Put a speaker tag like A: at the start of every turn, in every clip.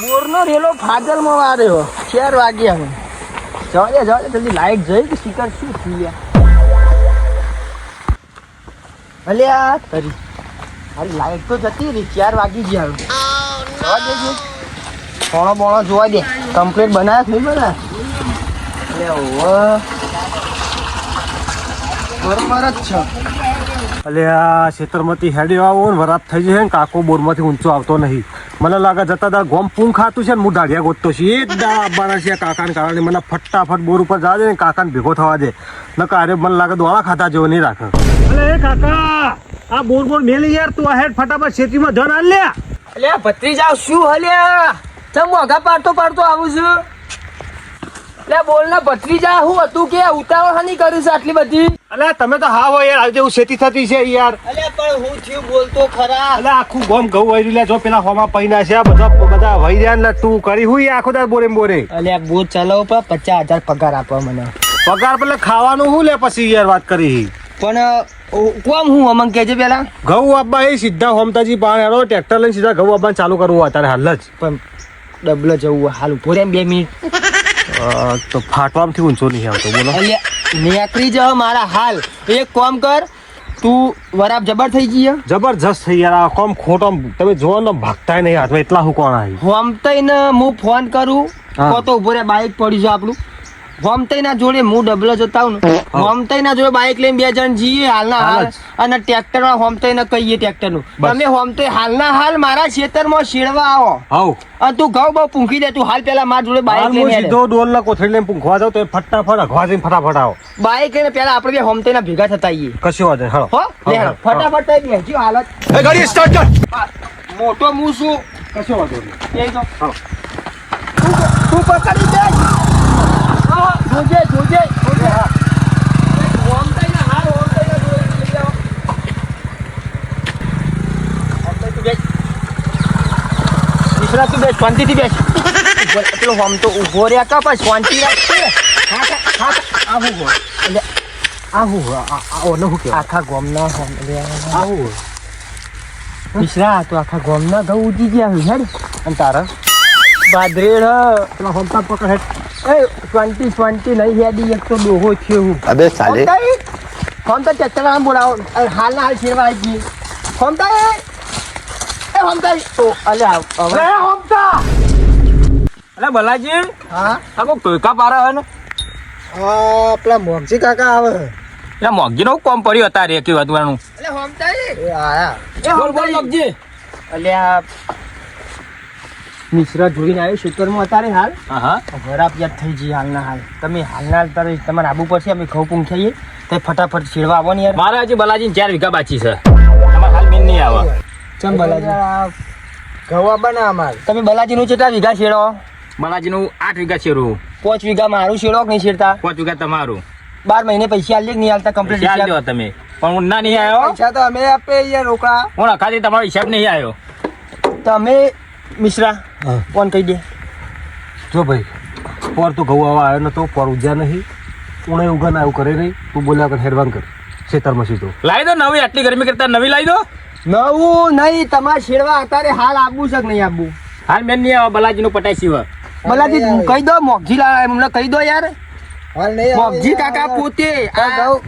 A: બોરનો રેલો ફાજલમાં વાર્યો. ચાર વાગ્યા હવે. જવા દે જવા દે, જલ્દી લાઈટ જઈ કે સ્પીકર શું થયું લ્યા અલ્યા તરી મારી લાઈટ તો જતી રહી, ચાર વાગી ગયા હવે. જવા દેજે પોણો પોણો જોવા દે. કમ્પ્લીટ બનાવ્યા નહીં બના એટલે ઓવર બરોબર છે.
B: એટલે આ ખેતરમાંથી હેડી આવો ને વરાપ થઈ જશે ને કાકો બોરમાંથી ઊંચો આવતો નહીં. મને લાગે જતા તા ગોમ પૂંગ ખાતું છે ને હું દાઢિયા ગોતતો છું. એ જ દાડા આવવાના છે આ કાકાને કારણે. મને ફટાફટ બોર ઉપર જવા દે ને કાકાને ભેગો થવા દે. નકા અરે મને લાગે દોડા ખાતા જેવો નહીં રાખે. અલે એ કાકા આ બોર બોર મેલી યાર તું આ હેડ ફટાફટ ખેતીમાં ધન આલ લે.
A: એટલે ભત્રીજા શું હલ્યા? તમ મોઘા પાડતો પાડતો આવું છું? એટલે બોલ ને ભત્રીજા હું હતું કે? ઉતાવળ હાની કરી છે આટલી બધી?
B: અલે તમે તો હા હોય યાર આજે જેવું ખેતી થતી છે યાર.
A: અલે પણ હું થયું બોલતો ખરા.
B: અલે આખું ગોમ ઘઉં વહી લે જો પેલા હોમાં પૈના છે બધા બધા વહી રહ્યા ને તું કરી હું આખો દાર બોરે બોરે.
A: અલે બહુ ચલાવ પર પચાસ હજાર પગાર આપવા મને.
B: પગાર પેલા ખાવાનું હું લે પછી યાર વાત કરી
A: પણ કોમ હું અમંગ કેજે પેલા?
B: ઘઉં આપવા એ સીધા હોમતાજી પાણ હેડો ટ્રેક્ટર લઈને સીધા ઘઉં આપવાનું ચાલુ કરવું અત્યારે હાલ જ.
A: પણ ડબલ જવું હાલ ઊભો રે બે મિનિટ.
B: તો ફાટવામાંથી ઊંચો નહીં આવતો બોલો.
A: નીકળી જાવ મારા હાલ. એક કોમ કર તું વરાબ જબર થઈ ગઈ
B: જબરજસ્ત થઈ યાર આ કોમ ખોટો તમે જોવો ને ભાગતા નહીં હાથમાં એટલા હું કોણ આવી
A: આમ તો ને હું ફોન કરું
B: હા.
A: તો ઊભો રે બાઇક પડી છે આપણું. હોમતઈના જોડે હું ડબલ જતા હું ને. હોમતઈના જોડે બાઈક લઈને બે જણ જઈએ હાલના
B: હાલ
A: અને ટ્રેક્ટરમાં ટ્રેક્ટરમાં હોમતઈને કહીએ ટ્રેક્ટરનું તમે હોમતઈ હાલના હાલ મારા ખેતરમાં શેડવા આવો.
B: હાઉ
A: અને તું ઘઉં બહુ પૂંખી દે તું હાલ પેલા મારા જોડે બાઈક લઈને.
B: સીધો ડોલ ના કોથળી લઈને પૂંખવા જાવ તો એ ફટાફટ અઘવા જઈને ફટાફટ આવો.
A: બાઇક લઈને પેલા આપણે બે હોમતઈના ભેગા થતા આઈએ.
B: કશો વાંધો નહીં,
A: હો ફટાફટ થઈ બેસજો હાલત
B: એ ગાડી સ્ટાર્ટ કર.
A: મોટો હું છું.
B: કશો વાંધો નહીં.
A: એ તો
B: હા.
A: તું પકડી દે હા, જોજે જોજે જોજે હોમતઈને હાલ હોમતઈને જોડે લઈ જાઓ. હોમતઈ તું બેસ. તું બેસ, શાંતિથી બેસ. પેલો હોમ તો ઊભો રહ્યા કા પણ શાંતિ રાખશે. હા, હા, આ હું હો. એટલે
B: આ હું આ આ હું કહેવાય?
A: આખા ગોમના
B: આ હું
A: વિશ્રા તો આખા ગોમના ઘઉં ઉજી ગયા હોય હેડ.
B: અને તારા?
A: બાદરેડ
B: પેલા હોમતા પકડ હેડ.
A: એ ટ્વેન્ટી ટ્વેન્ટી નહીં હેડી એક તો ડોહો છે હું.
C: અબે સાલે.
A: ફોન તો ટ્રેક્ટર આમ બોલાવો. હાલના હાલ શેરવા આવી ગઈ. ફોમતા એ? એ ફોમતા તો અલ્યા હવે
B: હોમતા
D: અરે બલાજી
A: હા?
D: આ કોક ટોયકા પારા હે ને?
A: હા પેલા મોગજી કાકા આવે.
D: એટલે મોગજી નો કોમ પડ્યું અત્યારે કે વધવાનું.
A: એટલે ફોમતા એ આયા.
D: એ બોલ બોલ મોગજી.
A: અલ્યા મિશ્રા જોઈને આવ્યો ખેતરમાં અત્યારે હાલ.
D: હા
A: ખરાબ યાદ થઈ જઈ હાલના હાલ. તમે હાલના હાલ તારે તમારે આબુ પડશે અમે ઘઉં પૂંખ્યાઈએ તો ફટાફટ છીડવા આવો ને યાર.
D: મારે હજી બલાજી ચાર વીઘા બાકી છે. તમારે હાલ મીન નહીં આવે.
A: ચમ બલાજી. ઘઉં બના અમારે તમે બલાજીનું કેટલા વીઘા શેડો
D: બલાજી નું આઠ વીઘા શેરું
A: પાંચ વીઘા મારું છેડો કે નહીં શેડતા
D: પાંચ વીઘા તમારું.
A: બાર મહિને પૈસા આલે કે નહીં આલતા?
D: ચાલ
A: કમ્પ્લીટ
D: દો તમે. પણ હું ના નહીં આવ્યો
A: પૈસા તો અમે આપે યાર રોકડા.
D: હું અખાથી તમારો હિસાબ નહીં આવ્યો
A: તમે મિશ્રા ફોન કહી દે.
B: જો ભાઈ પર તો ઘઉં આવા આવ્યો નતો પર ઉજ્યા નહીં. ઉણે ઉગા ના એવું કરે નહીં. તું બોલ્યા કર હેરવાન કર. ખેતરમાં સીધો.
D: લાવી દો નવી આટલી ગરમી કરતા નવી લાવી દો.
A: નવું નહીં તમારે શેરવા અત્યારે હાલ આપવું છે કે નહીં આપવું
D: હાલ મેં નહીં આવે બલાજીનું પટાઈ સિવા.
A: બલાજી કહી દો મોગજી લા એમને કહી દો યાર. મોગજી કાકા પોતે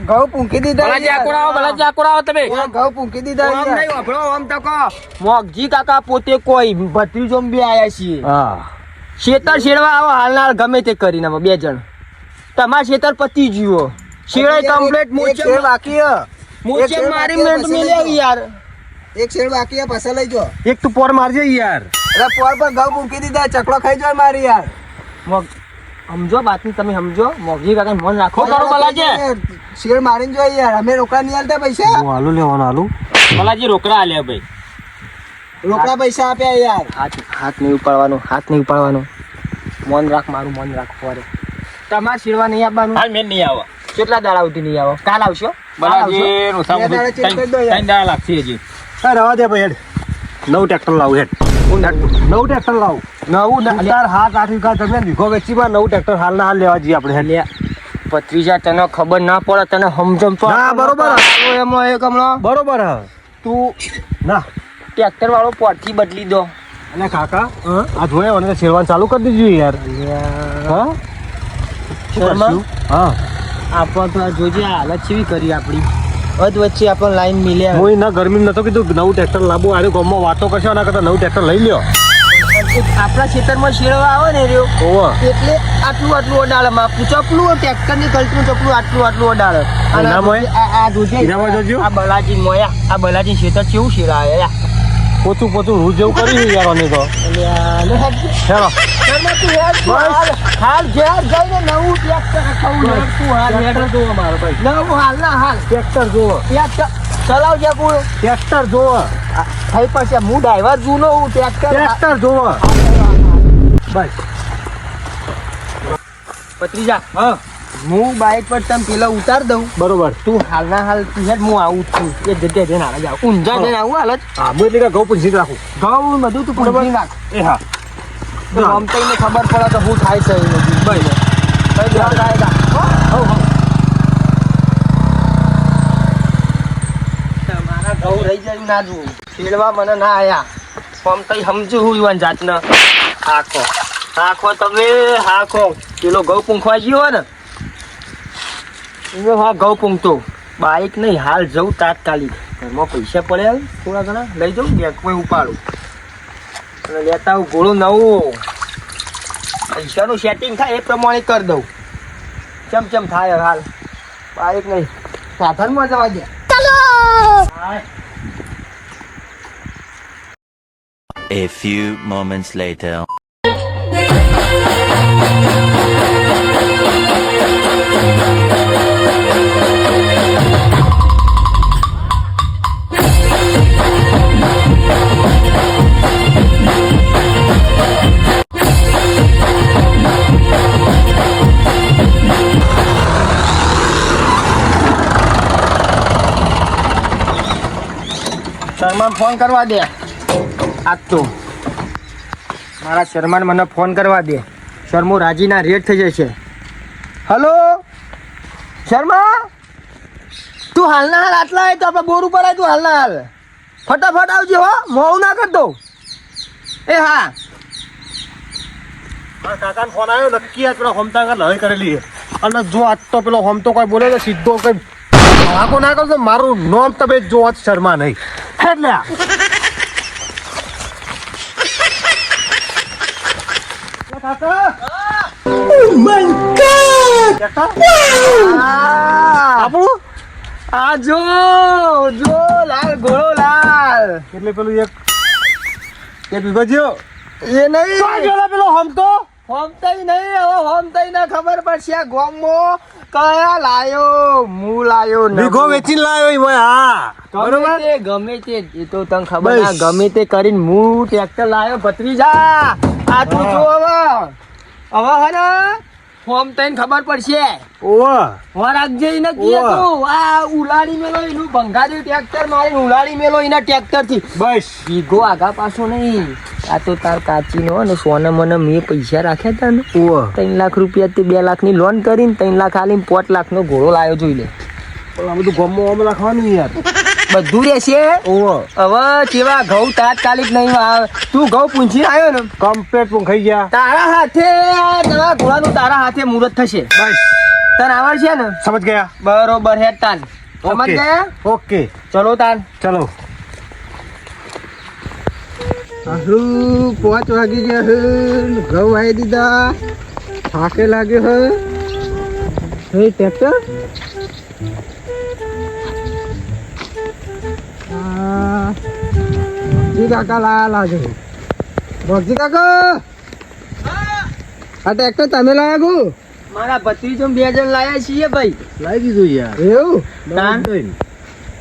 A: ઘઉં પૂંકી
D: બલાજી આકોડ આવો બલાજી આકોડ આવો તમે.
A: ઘઉં પૂંકી દીધા આમ નહીં વાપરો આમ તો કહો મોગજી કાકા પોતે કોઈ ભત્રીજો બી આયા છીએ.
B: હા.
A: શેતર શેડવા આવો હાલના હાલ ગમે તે કરીને બે જણ. તમારા શેતર પતી જીવો શેડે કમ્પ્લીટ મોચે
E: બાકી હે.
A: મોચે મારી મેં યાર.
E: એક શેડ બાકી હે, પાછા લઈ જો
B: એક તું પોર મારજે યાર.
E: એટલે પોર પર ઘઉં મૂકી દીધા ચકડો ખાઈ જાય મારી યાર.
A: મોગ સમજો બાતમી તમે સમજો. મોગજી કાકા મન રાખો.
D: કરું બલાજી
E: શેર મારીને જોઈએ યાર. અમે રોકડા નહીં આલતા પૈસા?
B: હું આલુ લેવાનું આલુ?
D: બલાજી રોકડા આલ્યા ભાઈ.
E: રોકડા પૈસા આપ્યા યાર.
A: હાથ હાથ નહીં ઉપાડવાનું હાથ નહીં ઉપાડવાનો. મન રાખ મારું મન રાખ પોરે. તમારે શીરવા નહીં આપવાનું?
D: હાલ મેન નહીં આવે.
A: કેટલા દાડા સુધી નહીં આવો? કાલ આવશો?
D: બલાજી. ત્રણ દાડા લાગશે હજી.
B: રવા દે ભાઈ હેડ. નવું ટ્રેક્ટર લાવું હેડ. નવું ટ્રેક્ટર લાવું.
A: નવું ના
B: તાર હાથ આઠ વીઘા તમે વીઘો વેચીમાં નવું ટ્રેક્ટર હાલના હાલ લેવા જઈએ આપણે.
A: પત્રીજા તને ખબર ના પડે તને સમજમ તો
B: હા બરોબર.
A: એમાં એક હમણાં
B: બરોબર હા
A: તું
B: ના.
A: ટ્રેક્ટર વાળો પોટથી બદલી દો.
B: અને કાકા આ જોયે અને શેરવાન ચાલુ કરી દીધું યાર. હા?
A: શર્મા?
B: હા.
A: આપણ તો જોજે હાલત કેવી કરી આપણી. અધ વચ્ચે આપણને લાઈન મિલ્યા.
B: હું ના ગરમી નતો કીધું નવું ટ્રેક્ટર લાવવું આરે ગામમાં વાતો કરશો ના કરતા નવું ટ્રેક્ટર લઈ લ્યો.
A: આપણા ખેતરમાં શેરવા આવે ને રહ્યો એટલે આટલું આટલું ઓડાળમાં ચપલું ટ્રેક્ટરની કલ્ટનું ચપલું આટલું આટલું ઓડાળ. આ જોજો. આ બલાજી મોયા આ બલાજી ખેતર કેવું શેરા યાર
B: પોતું રૂ જેવું કરી યાર અને. હેલો.
A: તું હાલ હાલ ઘેર જઈને નવું ટ્રેક્ટર રખાવું તું હાલ.
B: જોવો મારો ભાઈ.
A: નવું હાલ ના હાલ.
B: ટ્રેક્ટર જોવો.
A: ટ્રેક્ટર ચલાવજે પૂરું.
B: ટ્રેક્ટર જોવો.
A: થઈ પછી હું ડ્રાઈવર જૂનો હું ટ્રેક્ટર
B: ટ્રેક્ટર જોવો. બસ.
A: પત્રીજા
B: હા.
A: હું બાઇક પર તમે પેલા ઉતાર દઉં.
B: બરોબર.
A: તું હાલના હાલ હેડ હું આવું જ છું. એ જગ્યાએ જઈને હાલ જાઉં ઊંઝા જઈને આવું હાલ જ.
B: હા હું એટલે ઘઉં પૂછી રાખું.
A: ઘઉં બધું તું પૂછી રાખ.
B: એ હા.
A: આમ તો ખબર પડે તો હું થાય છે બધું. બસ કઈ દેવા હો, હો. ઘઉં રહી જાય ના જોવું ખેડવા મને ના આયા. આમ તો સમજુ હું યુવાન જાતને. હાખો હાખો તમે હાખો પેલો ઘઉં પૂંખવા ગયો ને. હા ઘઉં પૂંખતો. બાઈક નહીં હાલ જવું તાત્કાલિક. ઘરમાં પૈસા પડ્યા થોડા ઘણા. લઈ જાઉં બેગ કોઈ ઉપાડું. લેતા આવું ઘોડું નવું. પૈસાનું સેટિંગ થાય એ પ્રમાણે કરી દઉં. ચમ ચમ થાય હાલ. બાઈક નહીં. સાધનમાં જવા દે.
C: A few moments later.
A: શર્માને ફોન કરવા દે. આજ તો. મારા શર્માને મને ફોન કરવા દે. શર્મો રાજીના રેટ થઈ જશે. હલો? શર્મા? તું હાલના હાલ આટલા આવે તો આપણે બોર ઉપર આવે તું હાલના હાલ. ફટાફટ આવજે હો. મોડું ના કરતો એ હા.
B: કાકાને ફોન આવ્યો, નક્કી આજ પેલા હોમતા લડાઈ કરેલી અને જો આજ તો પેલો હોમતો કોઈ બોલે તો સીધો કઈ આખો ના કરો મારું નોમ તમે જો શર્મા નહીં. એટલે આ. લે કાકા
A: આ
B: આપણું
A: આ જો જો લાલ ઘોડો લાલ.
B: એટલે પેલું એક? એક જ્યો.
A: એ નહીં.
B: પેલો હોમ તો
A: હોમતઈ નહીં હવે હોમતઈ ના ખબર પડશે આ ગોમમાં કયા લાયો મુ લાયો ન
B: વીઘો વેચીને લાવ્યો ઈ હા.
A: ગમે
B: બરોબર?
A: તે ગમે તે એ તો તને ખબર ના ગમે તે કરીને મુ ટ્રેક્ટર લાયો ભત્રીજા. આ તું. જો હવે. હવે હે ને હોમતઈ ખબર પડશે.
B: ઓવા.
A: હો રાખજે એને કીએ તો આ ઉલાડી મેલો એનું ભંગારી ટ્રેક્ટર મારી ઉલાડી મેલો એના ટ્રેક્ટરથી.
B: બસ.
A: ઈગો આગા પાછો નહીં. આ તો તાર કાચીનો અને સોને મને મેં પૈસા રાખ્યા હતા ને. ત્રણ લાખ રૂપિયા તે બે લાખની લોન કરીને ત્રણ લાખ આલીને પાંચ લાખનો ઘોડો લાવ્યો જોઈ લે.
B: આ બધું ગમો ઓમ રાખવાનું યાર.
A: બધું રહેશે હવે જેવા ઘઉં તાત્કાલિક નહીં આવે. તું ઘઉં પૂંછી આવ્યો ને?
B: કમ્પ્લેટ પણ ખાઈ ગયા.
A: તારા હાથે આ નવા ઘોડાનું તારા હાથે મુહૂર્ત થશે.
B: બસ
A: તને આવડશે ને?
B: સમજ ગયા?
A: બરોબર હે તાન. સમજ ગયા?
B: ઓકે
A: ચલો તાન.
B: ચલો.
E: આટલું પાંચ વાગી ગયા હે. ઘઉં વાવી દીધા. થાકે લાગ્યો હે. ટ્રેક્ટર કાકા લાયા લાગે ભગજી કાકા. આ ટ્રેક્ટર તમે લાયા ગો
A: મારા ભત્રીજો બે જણ લાયા છીએ ભાઈ.
B: લાવી દીધું યાર.
E: એવું?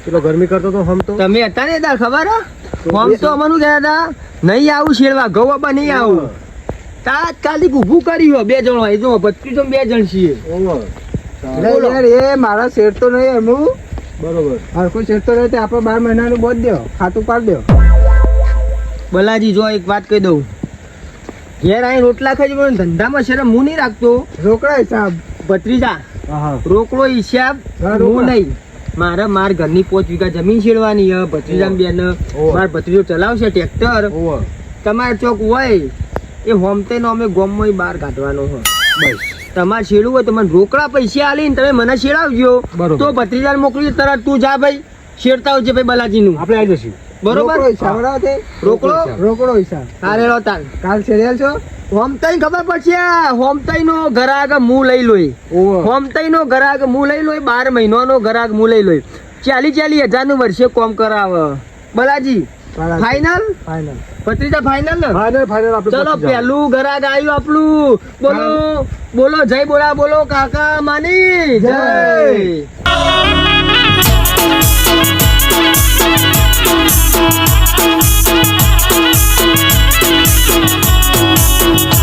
B: પેલો ગરમી કરતો તો હમ તો.
A: તમે હતા ને તાર ખબર હે? આમ તો અમનું ગયા હતા. નહીં આવું શેરવા ઘઉં આપવા નહીં આવું. તાત્કાલિક ઊભું કર્યું બે જણ. હોય જો ભત્રીજો બે જણ છીએ.
E: યાર એ મારા શેર તો નહીં એમનું.
B: બરોબર.
E: હરખું શેર રહે તે આપણે બાર મહિનાનું બોધ દો ખાતું પાડ દો.
A: બલાજી જો એક વાત કહી દઉં. ઘેર અહીં રોટલા ખાઈ પણ ધંધામાં શરમ હું નહીં રાખતો.
E: રોકડા હિસાબ
A: ભત્રીજા રોકડો હિસાબ
E: હા,
A: હું નહીં. મારે માર ઘરની પોચ વીઘા જમીન છેડવાની હે ભત્રીજા બેન. માર ભત્રીજો ચલાવશે ટ્રેક્ટર. તમારે ચોક હોય એ હોમતે નો અમે ગોમમાં બહાર કાઢવાનો હોય
B: બસ.
A: તમારે શેડું હોય તો મને રોકડા પૈસા આલી તમે મને શેડાવજો તો ભત્રીજાને મોકલી તરત તું જા ભાઈ. શેડતા આવજે ભાઈ બાલાજીનું.
B: આપણે આવી જશું
A: બરોબર?
E: રોકડો?
A: રોકડો?
E: રોકડો હિસાબ.
A: હારે તાલ તાન
E: કાલ શેડેલ છો?
A: હોમતાઈ ખબર પડશે હોમતાઈ નો ઘરાગ મું લઈ લોય. હોમતાઈ નો ઘરાગ મું લઈ લોય બાર મહિનાનો ઘરાગ મું લઈ લોય. ચાલી ચાલી હજારનું વર્ષે કોમ કરાવે. બલાજી ફાઈનલ
E: ફાઈનલ
A: ભત્રીજા ફાઈનલ
B: ફાઈનલ ફાઈનલ આપણે
A: ચલો પહેલું ઘરાક આવ્યું આપણું બોલો બોલો જય બોલા બોલો કાકા માની જય Thank you.